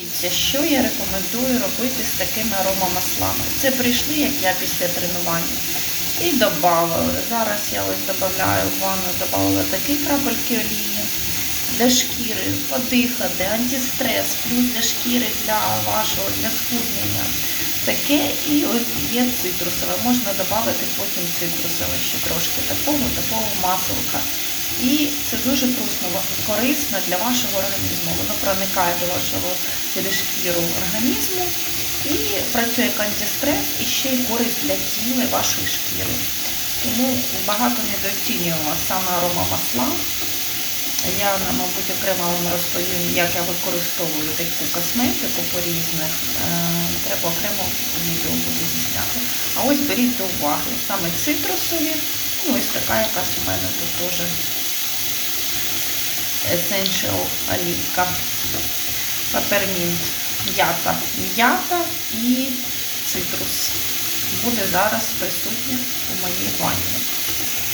Дивіться, що я рекомендую робити з такими аромамаслами. Це прийшли, як я після тренування. І додавали. Зараз я ось додаю в ванну, додавала такі крапельки олії для шкіри, подихати, антистрес, плюс для шкіри, для вашого, для схуднення. Таке і от є цитрусове. Можна додати потім цитрусове ще трошки такого, такого маселка. І це дуже вкусно, корисно для вашого організму. Воно проникає до вашого через шкіру організму і працює як антистрес і ще й користь для тіла вашої шкіри. Тому багато недооцінюю вас саме аромамасла. Я, мабуть, окремо вам розповім, як я використовую таку косметику по різних. Е, Треба окремо відео буде зняти. А ось беріть до уваги саме цитрусові. Ну, ось така якась у мене тут теж Essential олівка. Папермінт, м'ята, м'ята і цитрус. Буде зараз присутня у моїй ванні.